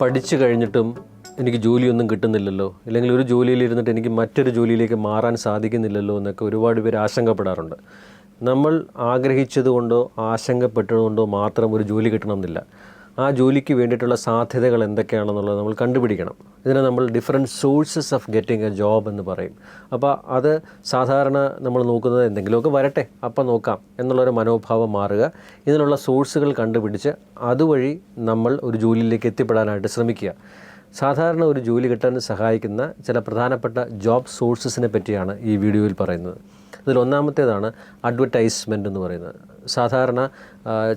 പഠിച്ചു കഴിഞ്ഞിട്ടും എനിക്ക് ജോലിയൊന്നും കിട്ടുന്നില്ലല്ലോ. അല്ലെങ്കിൽ ഒരു ജോലിയിൽ ഇരുന്നിട്ട് എനിക്ക് മറ്റൊരു ജോലിയിലേക്ക് മാറാൻ സാധിക്കുന്നില്ലല്ലോ എന്നൊക്കെ ഒരുപാട് പേര് ആശങ്കപ്പെടാറുണ്ട്. നമ്മൾ ആഗ്രഹിച്ചതുകൊണ്ടോ ആശങ്കപ്പെട്ടതുകൊണ്ടോ മാത്രം ഒരു ജോലി കിട്ടണമെന്നില്ല. ആ ജോലിക്ക് വേണ്ടിയിട്ടുള്ള സാധ്യതകൾ എന്തൊക്കെയാണെന്നുള്ളത് നമ്മൾ കണ്ടുപിടിക്കണം. ഇതിനെ നമ്മൾ different sources of getting a job എന്ന് പറയും. അപ്പോൾ അത് സാധാരണ നമ്മൾ നോക്കുന്നത് എന്തെങ്കിലുമൊക്കെ വരട്ടെ അപ്പം നോക്കാം എന്നുള്ളൊരു മനോഭാവം മാറുക. ഇതിനുള്ള സോഴ്സുകൾ കണ്ടുപിടിച്ച് അതുവഴി നമ്മൾ ഒരു ജോലിയിലേക്ക് എത്തിപ്പെടാനായിട്ട് ശ്രമിക്കുക. സാധാരണ ഒരു ജോലി കിട്ടാൻ സഹായിക്കുന്ന ചില പ്രധാനപ്പെട്ട ജോബ് സോഴ്സസിനെ പറ്റിയാണ് ഈ വീഡിയോയിൽ പറയുന്നത്. അതിൽ ഒന്നാമത്തേതാണ് അഡ്വർടൈസ്മെന്റ് എന്ന് പറയുന്നത്. സാധാരണ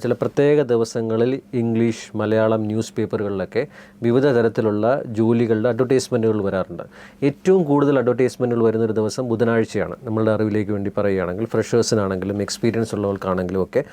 ചില പ്രത്യേക ദിവസങ്ങളിൽ ഇംഗ്ലീഷ് മലയാളം ന്യൂസ് പേപ്പറുകളിലൊക്കെ വിവിധ തരത്തിലുള്ള ജോലികളുടെ അഡ്വർടൈസ്മെന്റുകൾ വരാറുണ്ട്. ഏറ്റവും കൂടുതൽ അഡ്വർടൈസ്മെന്റുകൾ വരുന്നൊരു ദിവസം ബുധനാഴ്ചയാണ്. നമ്മളുടെ അറിവിലേക്ക് വേണ്ടി പറയുകയാണെങ്കിൽ ഫ്രഷേഴ്സിനാണെങ്കിലും എക്സ്പീരിയൻസ് ഉള്ളവർക്കാണെങ്കിലും ഒക്കെ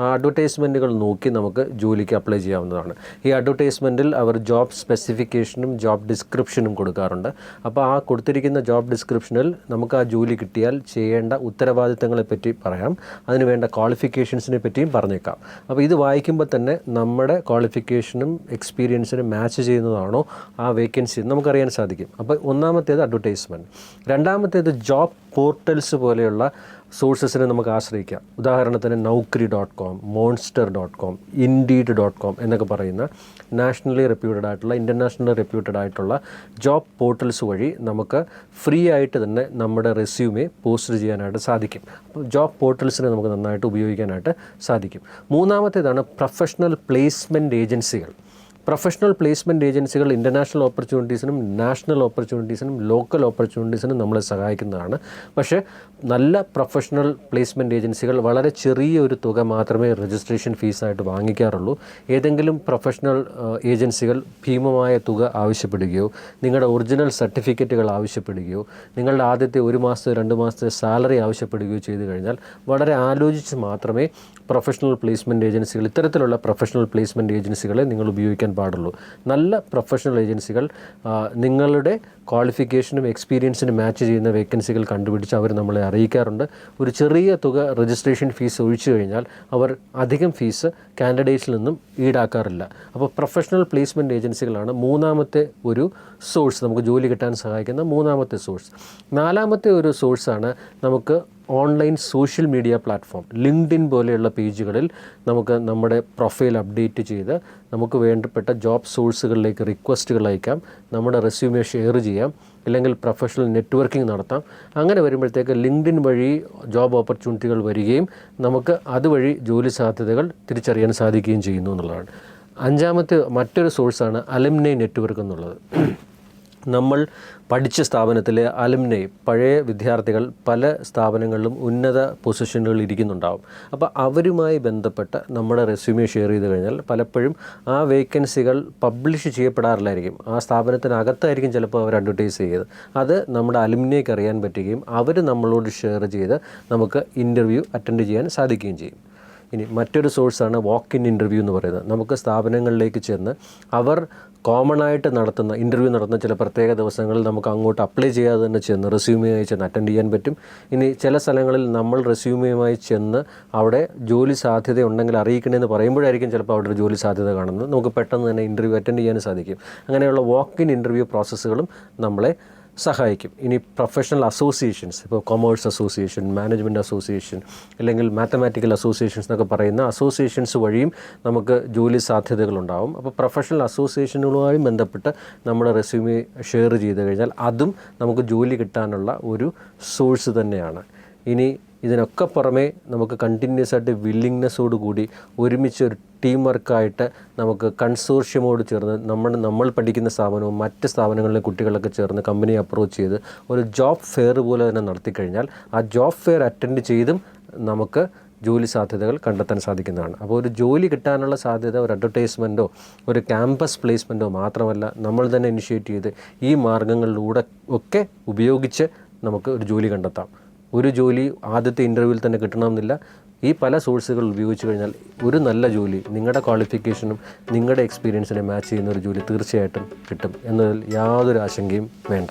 ആ അഡ്വർടൈസ്മെന്റുകൾ നോക്കി നമുക്ക് ജോലിക്ക് അപ്ലൈ ചെയ്യാവുന്നതാണ്. ഈ അഡ്വർടൈസ്മെന്റിൽ അവർ ജോബ് സ്പെസിഫിക്കേഷനും ജോബ് ഡിസ്ക്രിപ്ഷനും കൊടുക്കാറുണ്ട്. അപ്പോൾ ആ കൊടുത്തിരിക്കുന്ന ജോബ് ഡിസ്ക്രിപ്ഷനിൽ നമുക്ക് ആ ജോലി കിട്ടിയാൽ ചെയ്യേണ്ട ഉത്തരവാദിത്തങ്ങളെപ്പറ്റി പറയാം. അതിനുവേണ്ട ക്വാളിഫിക്കേഷൻസിനെ പറ്റിയും പറഞ്ഞേക്കാം. അപ്പോൾ ഇത് വായിക്കുമ്പോൾ തന്നെ നമ്മുടെ ക്വാളിഫിക്കേഷനും എക്സ്പീരിയൻസിനും മാച്ച് ചെയ്യുന്നതാണോ ആ വേക്കൻസി നമുക്കറിയാൻ സാധിക്കും. അപ്പോൾ ഒന്നാമത്തേത് അഡ്വർടൈസ്മെന്റ് രണ്ടാമത്തേത് ജോബ് പോർട്ടൽസ് പോലെയുള്ള സോഴ്സസിനെ നമുക്ക് ആശ്രയിക്കാം. ഉദാഹരണത്തിന് Naukri dot com monster dot com indeed dot com എന്നൊക്കെ പറയുന്ന നാഷണലി റെപ്യൂട്ടഡ് ആയിട്ടുള്ള ഇന്റർനാഷണലി റെപ്യൂട്ടഡ് ആയിട്ടുള്ള ജോബ് പോർട്ടൽസ് വഴി നമുക്ക് ഫ്രീ ആയിട്ട് തന്നെ നമ്മുടെ റെസ്യൂമെ പോസ്റ്റ് ചെയ്യാനായിട്ട് സാധിക്കും. അപ്പോൾ ജോബ് പോർട്ടൽസിനെ നമുക്ക് നന്നായിട്ട് ഉപയോഗിക്കാനായിട്ട് സാധിക്കും. മൂന്നാമത്തേതാണ് പ്രൊഫഷണൽ പ്ലേസ്മെന്റ് ഏജൻസികൾ പ്രൊഫഷണൽ പ്ലേസ്മെന്റ് ഏജൻസികൾ ഇന്റർനാഷണൽ ഓപ്പർച്യൂണിറ്റീസിനും നാഷണൽ ഓപ്പർച്യൂണിറ്റീസിനും ലോക്കൽ ഓപ്പർച്യൂണിറ്റീസിനും നമ്മളെ സഹായിക്കുന്നതാണ്. പക്ഷേ നല്ല പ്രൊഫഷണൽ പ്ലേസ്മെന്റ് ഏജൻസികൾ വളരെ ചെറിയ ഒരു തുക മാത്രമേ രജിസ്ട്രേഷൻ ഫീസായിട്ട് വാങ്ങിക്കാറുള്ളൂ. ഏതെങ്കിലും പ്രൊഫഷണൽ ഏജൻസികൾ ഭീമമായ തുക ആവശ്യപ്പെടുകയോ നിങ്ങളുടെ ഒറിജിനൽ സർട്ടിഫിക്കറ്റുകൾ ആവശ്യപ്പെടുകയോ നിങ്ങളുടെ ആദ്യത്തെ ഒരു മാസത്തെ രണ്ട് മാസത്തെ സാലറി ആവശ്യപ്പെടുകയോ ചെയ്തു കഴിഞ്ഞാൽ വളരെ ആലോചിച്ച് മാത്രമേ പ്രൊഫഷണൽ പ്ലേസ്മെന്റ് ഏജൻസികൾ ഇത്തരത്തിലുള്ള പ്രൊഫഷണൽ പ്ലേസ്മെന്റ് ഏജൻസികളെ നിങ്ങൾ ഉപയോഗിക്കാൻ പാടുള്ളൂ. നല്ല പ്രൊഫഷണൽ ഏജൻസികൾ നിങ്ങളുടെ ക്വാളിഫിക്കേഷനും എക്സ്പീരിയൻസിനും മാച്ച് ചെയ്യുന്ന വേക്കൻസികൾ കണ്ടുപിടിച്ച് അവർ നമ്മളെ അറിയിക്കാറുണ്ട്. ഒരു ചെറിയ തുക രജിസ്ട്രേഷൻ ഫീസ് ഒഴിച്ചു കഴിഞ്ഞാൽ അവർ അധികം ഫീസ് കാൻഡിഡേറ്റ്സിൽ നിന്നും ഈടാക്കാറില്ല. അപ്പോൾ പ്രൊഫഷണൽ പ്ലേസ്മെന്റ് ഏജൻസികളാണ് മൂന്നാമത്തെ ഒരു സോഴ്സ് നമുക്ക് ജോലി കിട്ടാൻ സഹായിക്കുന്ന മൂന്നാമത്തെ സോഴ്സ് നാലാമത്തെ ഒരു സോഴ്സാണ് നമുക്ക് online social media platform LinkedIn പോലെയുള്ള പേജുകളിൽ നമുക്ക് നമ്മുടെ പ്രൊഫൈൽ അപ്ഡേറ്റ് ചെയ്ത് നമുക്ക് വേണ്ടപ്പെട്ട ജോബ് സോഴ്സുകളിലേക്ക് റിക്വസ്റ്റുകൾ അയക്കാം നമ്മുടെ റെസ്യൂമെ ഷെയർ ചെയ്യാം അല്ലെങ്കിൽ പ്രൊഫഷണൽ നെറ്റ്വർക്കിംഗ് നടത്താം. അങ്ങനെ വരുമ്പോഴത്തേക്ക് ലിങ്ക്ഡിൻ വഴി ജോബ് ഓപ്പർച്യൂണിറ്റികൾ വരികയും നമുക്ക് അതുവഴി ജോലി സാധ്യതകൾ തിരിച്ചറിയാൻ സാധിക്കുകയും ചെയ്യുന്നു എന്നുള്ളതാണ്. അഞ്ചാമത്തെ മറ്റൊരു സോഴ്സാണ് അലുമിനൈ നെറ്റ്വർക്ക് എന്നുള്ളത്. നമ്മൾ പഠിച്ച സ്ഥാപനത്തിലെ അലുമിനെ പഴയ വിദ്യാർത്ഥികൾ പല സ്ഥാപനങ്ങളിലും ഉന്നത പൊസിഷനുകളിൽ ഇരിക്കുന്നുണ്ടാവും. അപ്പോൾ അവരുമായി ബന്ധപ്പെട്ട് നമ്മുടെ റെസ്യൂമെ ഷെയർ ചെയ്ത് കഴിഞ്ഞാൽ പലപ്പോഴും ആ വേക്കൻസികൾ പബ്ലിഷ് ചെയ്യപ്പെടാറില്ലായിരിക്കും. ആ സ്ഥാപനത്തിനകത്തായിരിക്കും ചിലപ്പോൾ അവർ അഡ്വർടൈസ് ചെയ്ത്. അത് നമ്മുടെ അലുമിനേക്ക് അറിയാൻ പറ്റുകയും അവർ നമ്മളോട് ഷെയർ ചെയ്ത് നമുക്ക് ഇന്റർവ്യൂ അറ്റൻഡ് ചെയ്യാൻ സാധിക്കുകയും ചെയ്യും. ഇനി മറ്റൊരു സോഴ്സാണ് വാക്ക് ഇൻ ഇന്റർവ്യൂ എന്ന് പറയുന്നത്. നമുക്ക് സ്ഥാപനങ്ങളിലേക്ക് ചെന്ന് അവർ കോമൺ ആയിട്ട് നടത്തുന്ന ഇന്റർവ്യൂ നടത്തുന്ന ചില പ്രത്യേക ദിവസങ്ങളിൽ നമുക്ക് അങ്ങോട്ട് അപ്ലൈ ചെയ്യാതെ തന്നെ ചെന്ന് റെസ്യൂമിയായി ചെന്ന് അറ്റൻഡ് ചെയ്യാൻ പറ്റും. ഇനി ചില സ്ഥലങ്ങളിൽ നമ്മൾ റെസ്യൂമിയുമായി ചെന്ന് അവിടെ ജോലി സാധ്യത ഉണ്ടെങ്കിൽ അറിയിക്കണമെന്ന് പറയുമ്പോഴായിരിക്കും ചിലപ്പോൾ അവിടെ ഒരു ജോലി സാധ്യത കാണുന്നത്. നമുക്ക് പെട്ടെന്ന് തന്നെ ഇന്റർവ്യൂ അറ്റൻഡ് ചെയ്യാൻ സാധിക്കും. അങ്ങനെയുള്ള വാക്ക് ഇൻ ഇന്റർവ്യൂ പ്രോസസ്സുകളും നമ്മളെ സഹായിക്കും. ഇനി പ്രൊഫഷണൽ അസോസിയേഷൻസ് ഇപ്പോൾ കൊമേഴ്സ് അസോസിയേഷൻ മാനേജ്മെന്റ് അസോസിയേഷൻ അല്ലെങ്കിൽ മാത്തമാറ്റിക്കൽ അസോസിയേഷൻസ് എന്നൊക്കെ പറയുന്ന അസോസിയേഷൻസ് വഴിയും നമുക്ക് ജോലി സാധ്യതകളുണ്ടാവും. അപ്പോൾ പ്രൊഫഷണൽ അസോസിയേഷനുകളുമായി ബന്ധപ്പെട്ട് നമ്മുടെ റെസ്യൂമെ ഷെയർ ചെയ്ത് കഴിഞ്ഞാൽ അതും നമുക്ക് ജോലി കിട്ടാനുള്ള ഒരു സോഴ്സ് തന്നെയാണ്. ഇനി ഇതിനൊക്കെ പുറമെ നമുക്ക് കണ്ടിന്യൂസ് ആയിട്ട് വില്ലിങ്നെസ്സോട് കൂടി ഒരുമിച്ച് ഒരു ടീം വർക്കായിട്ട് നമുക്ക് കൺസോർഷ്യമോട് ചേർന്ന് നമ്മൾ നമ്മൾ പഠിക്കുന്ന സ്ഥാപനവും മറ്റ് സ്ഥാപനങ്ങളിലെ കുട്ടികളൊക്കെ ചേർന്ന് കമ്പനി അപ്രോച്ച് ചെയ്ത് ഒരു ജോബ് ഫെയർ പോലെ തന്നെ നടത്തിക്കഴിഞ്ഞാൽ ആ ജോബ് ഫെയർ അറ്റൻഡ് ചെയ്തും നമുക്ക് ജോലി സാധ്യതകൾ കണ്ടെത്താൻ സാധിക്കുന്നതാണ്. അപ്പോൾ ഒരു ജോലി കിട്ടാനുള്ള സാധ്യത ഒരു അഡ്വർടൈസ്മെന്റോ ഒരു ക്യാമ്പസ് പ്ലേസ്മെന്റോ മാത്രമല്ല നമ്മൾ തന്നെ ഇനിഷ്യേറ്റ് ചെയ്ത് ഈ മാർഗങ്ങളിലൂടെ ഒക്കെ ഉപയോഗിച്ച് നമുക്ക് ഒരു ജോലി കണ്ടെത്താം. ഒരു ജോലി ആദ്യത്തെ ഇന്റർവ്യൂവിൽ തന്നെ കിട്ടണമെന്നില്ല. ഈ പല സോഴ്സുകൾ ഉപയോഗിച്ച് കഴിഞ്ഞാൽ ഒരു നല്ല ജോലി നിങ്ങളുടെ ക്വാളിഫിക്കേഷനും നിങ്ങളുടെ എക്സ്പീരിയൻസിനെ മാച്ച് ചെയ്യുന്ന ഒരു ജോലി തീർച്ചയായിട്ടും കിട്ടും. എന്നതിൽ യാതൊരു ആശങ്കയും വേണ്ട.